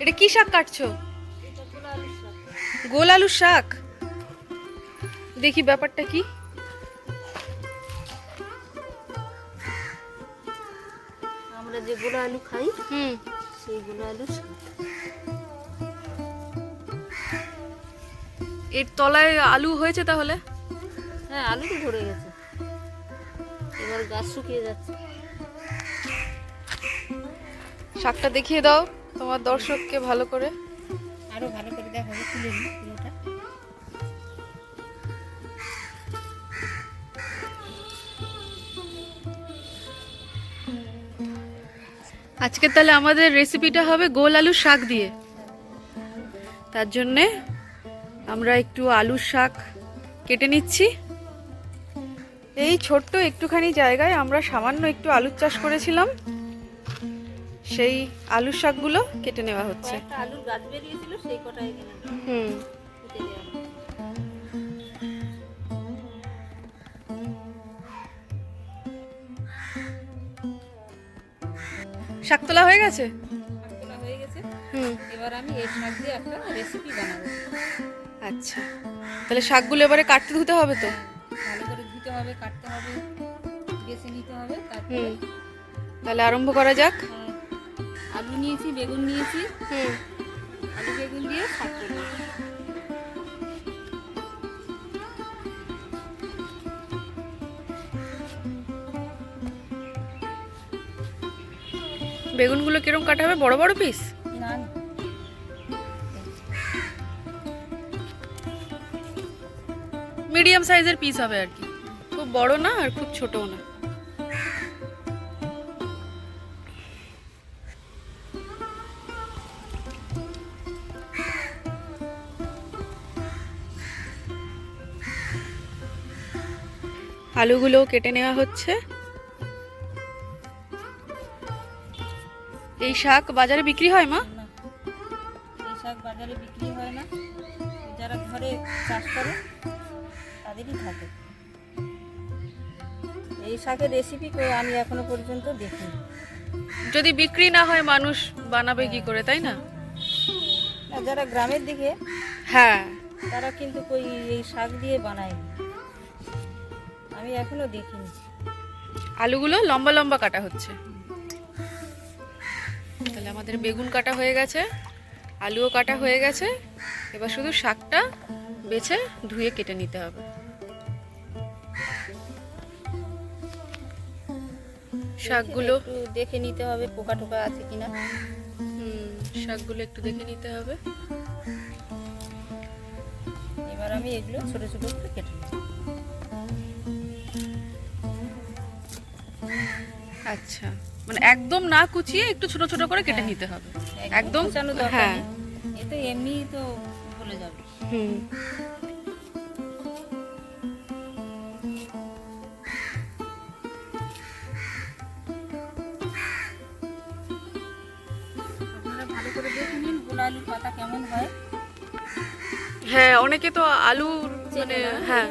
এটা কি শাক কাটছো? গোল আলুর শাক। দেখি ব্যাপারটা কি। আমরা যে গোলা আলু খাই হুম। সেই গোলা শাক। এর তলায় আলু হয়েছে তাহলে? হ্যাঁ আলু তো ধরে গেছে। এবার গাছ শুকিয়ে যাচ্ছে। শাকটা দেখিয়ে দাও। তোমার দর্শককে ভালো করে। আরও ভালো করে দেখাবো তুলে নিই পুরোটা। আজকে তাহলে আমাদের রেসিপিটা হবে গোল আলুর শাক দিয়ে। তার জন্যে আমরা একটু আলুর শাক কেটে নিচ্ছি। এই ছোট্ট একটুখানি জায়গায় আমরা সামান্য একটু আলুর চাষ করেছিলাম। সেই আলুর শাকগুলো কেটে নেওয়া হচ্ছে। আলুর গাছ বেরিয়েছিল সেই হুম। শাক তোলা হয়ে গেছে? শাক তোলা হয়ে গেছে। হুম। এবার আমি এই শাক দিয়ে একটা রেসিপি বানাবো। আচ্ছা। তাহলে শাকগুলো এবারে কাটতে ধুতে হবে তো? ভালো করে ধুতে হবে কাটতে হবে বেছে নিতে হবে তারপরে তাহলে আরম্ভ করা যাক। হ্যাঁ, আলু নিয়েছি বেগুন নিয়েছি। হুম। আলু বেগুন দিয়ে শাক করব। বেগুনগুলো কিরম কাটা হবে? বড় বড় পিস না। মিডিয়াম সাইজের পিস হবে আর কি। খুব বড় না আর খুব ছোটও না। আলুগুলো কেটে নেওয়া হচ্ছে। এই শাক বাজারে বিক্রি হয় মা? এই শাক বাজারে বিক্রি হয় না। যারা ঘরে চাষ করে তাদেরই থাকে। এই শাকের রেসিপি আমি এখনও পর্যন্ত দেখিনি। যদি বিক্রি না হয় মানুষ বানাবে কি করে তাই না? যারা গ্রামের দিকে হ্যাঁ। তারা কিন্তু এই শাক দিয়ে বানায়নি। আমি এখনও দেখিনি। আলুগুলো লম্বা লম্বা কাটা হচ্ছে। তাহলে আমাদের বেগুন কাটা হয়ে গেছে আলুও কাটা হয়ে গেছে। এবার শুধু শাকটা বেছে ধুয়ে কেটে নিতে হবে। শাকগুলো দেখে নিতে হবে পোকা টোকা আছে কিনা। হুম শাকগুলো একটু দেখে নিতে হবে। এবার আমি এগুলো ছোট ছোট করে কেটে নেব। আচ্ছা। মানে একদম না কুচিয়ে একটু ছোট ছোট করে কেটে নিতে হবে। একদম হ্যাঁ। নেই। এ তো এমনি তো ভুলে যাবে। হুম। আলুর পাতা কেমন হয়। হ্যাঁ অনেকে তো আলু মানে হ্যাঁ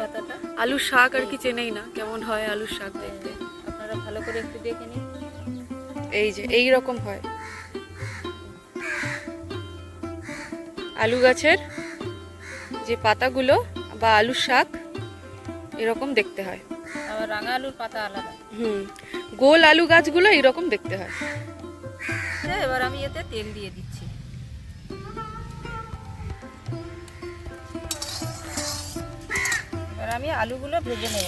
আলুর শাক আর কি চেনেই না কেমন হয় আলুর শাক দেখতে। ভালো করে একটু দেখে নিন এই যে এই রকম হয়। আলু গাছের যে পাতাগুলো বা আলুর শাক এরকম দেখতে হয়। আবার রাঙা আলুর পাতা আলাদা। হুম গোল আলু গাছগুলো এরকম দেখতে হয়। হ্যাঁ, এবার আমি এতে তেল দিয়ে দিচ্ছি। এবার আমি আলুগুলো ভেজে নেব।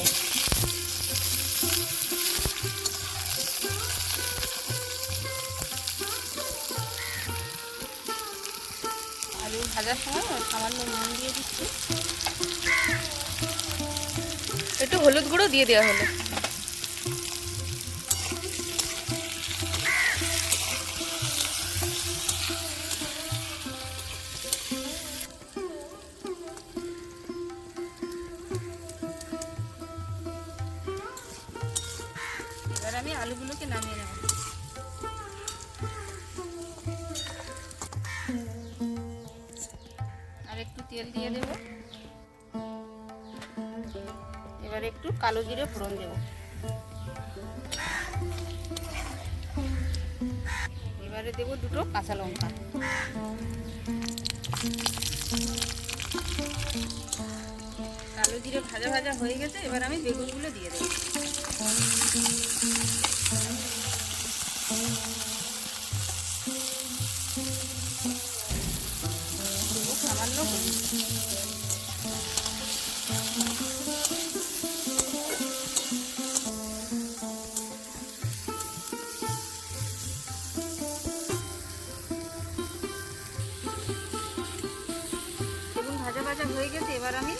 আলু ভাজার সময় সামান্য নুন দিয়ে দিচ্ছি। একটু হলুদ গুঁড়ো দিয়ে দেওয়া হলো। আমি আলুগুলোকে নামিয়ে নেব। তেল দিয়ে দেব। এবার একটু কালো জিরে ফোড়ন দেব। এবারে দেবো দুটো কাঁচা লঙ্কা। কালো জিরে ভাজা ভাজা হয়ে গেছে, এবার আমি বেগুনগুলো দিয়ে দেবো। হয়ে গেছে এবার আমি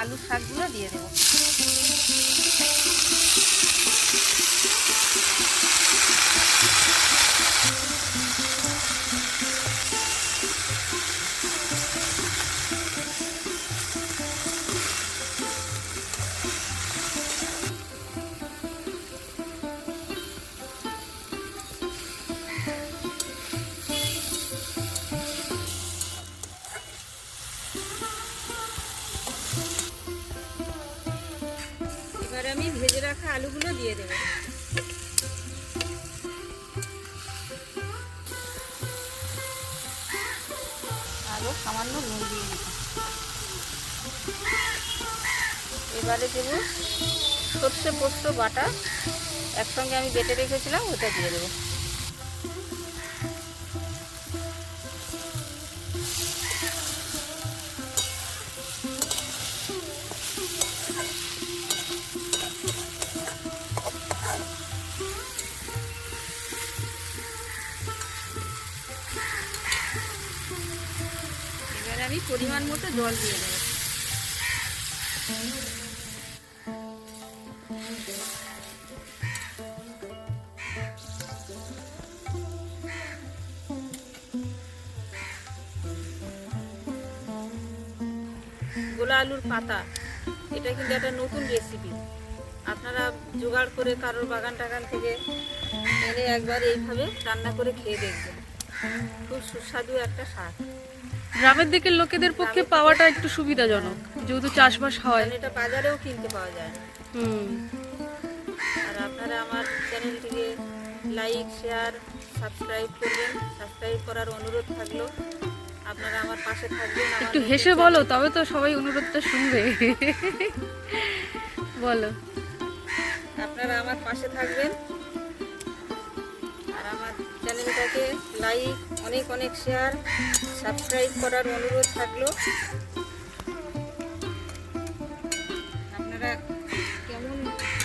আলুর শাকগুলো দিয়ে দেবো। আমি ভেজে রাখা আলুগুলো দিয়ে দেবো। আরও সামান্য নুন দিয়ে দেবো। এবারে দেব সর্ষে পোস্ত বাটা। একসঙ্গে আমি বেটে রেখেছিলাম ওটা দিয়ে দেবো। আমি পরিমাণ মতো জল দিয়ে দেবো। গোলা আলুর পাতা, এটা কিন্তু একটা নতুন রেসিপি আপনারা জোগাড় করে কারোর বাগান টাগান থেকে এনে একবার এইভাবে রান্না করে খেয়ে দেখবেন। খুব সুস্বাদু একটা শাক। গ্রামের দিকের লোকেদের পক্ষে পাওয়াটা একটু সুবিধাজনক যেহেতু চাষবাস হয়। এটা বাজারেও কিনতে পাওয়া যায়। হুম। আর আপনারা আমার চ্যানেলটিকে লাইক শেয়ার সাবস্ক্রাইব করবেন। সাবস্ক্রাইব করার অনুরোধ থাকল। আপনারা আমার পাশে থাকবেন একটু হেসে বলো তবে তো সবাই অনুরোধটা শুনবে। বলো। আপনারা আমার পাশে থাকবেন। চ্যানেলটাকে লাইক অনেক অনেক শেয়ার সাবস্ক্রাইব করার অনুরোধ থাকল। আপনারা কেমন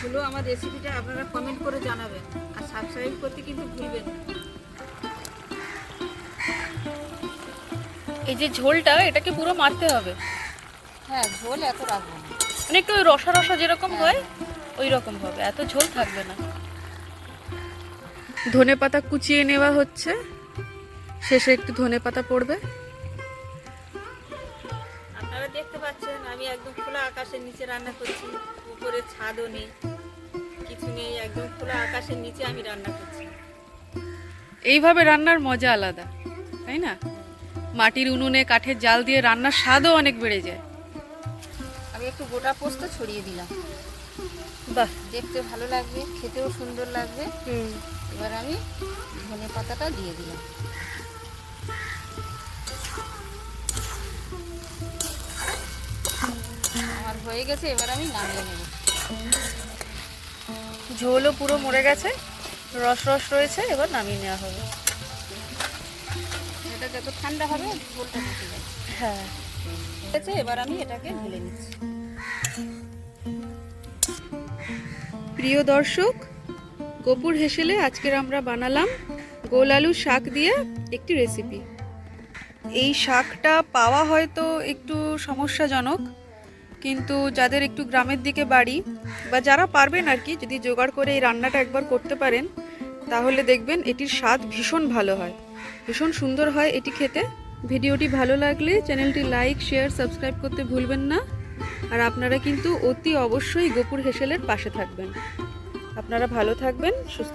হলো আমার রেসিপিটা আপনারা কমেন্ট করে জানাবেন। আর সাবস্ক্রাইব করতে কিন্তু ভুলবেন না। এই যে ঝোলটা এটাকে পুরো মারতে হবে। হ্যাঁ ঝোল এত রাখব মানে একটু ওই রসা রসা যেরকম হয়। ওই রকম হবে। এত ঝোল থাকবে না। ধনে পাতা কুচিয়ে নেওয়া হচ্ছে। শেষে একটু ধনে পাতা পড়বে। আপনারা দেখতে পাচ্ছেন আমি একদম খোলা আকাশের নিচে রান্না করছি। উপরে ছাদও নেই কিছু নেই একদম খোলা আকাশের নিচে আমি রান্না করছি। এইভাবে রান্নার মজা আলাদা তাই না? মাটির উনুনে কাঠের জাল দিয়ে রান্নার স্বাদও অনেক বেড়ে যায়। আমি একটু গোটা পোস্ত ছড়িয়ে দিলাম। বাহ। দেখতে ভালো লাগবে খেতেও সুন্দর লাগবে। এবার আমি ধনে পাতাটা দিয়ে দিলাম। আমার হয়ে গেছে এবার আমি নামিয়ে নেব। ঝোলও পুরো মরে গেছে রস রস রয়েছে এবার নামিয়ে নেওয়া হবে। এটা যত ঠান্ডা হবে ঝোলটা হ্যাঁ। ঠিক আছে এবার আমি এটাকে ঢেলে নিচ্ছি। প্রিয় দর্শক, গোপুর হেসেলে আজকের আমরা বানালাম গোল আলু শাক দিয়ে একটি রেসিপি এই শাকটা পাওয়া হয়তো একটু সমস্যাজনক, কিন্তু যাদের একটু গ্রামের দিকে বাড়ি বা যারা পারবেন আর কি, যদি জোগাড় করে এই রান্নাটা একবার করতে পারেন, তাহলে দেখবেন এটির স্বাদ ভীষণ ভালো হয়। ভীষণ সুন্দর হয় এটি খেতে। ভিডিওটি ভালো লাগলে চ্যানেলটি লাইক, শেয়ার, সাবস্ক্রাইব করতে ভুলবেন না। আর আপনারা কিন্তু অতি অবশ্যই গোপুর হেসেলের পাশে থাকবেন। আপনারা ভালো থাকবেন সুস্থ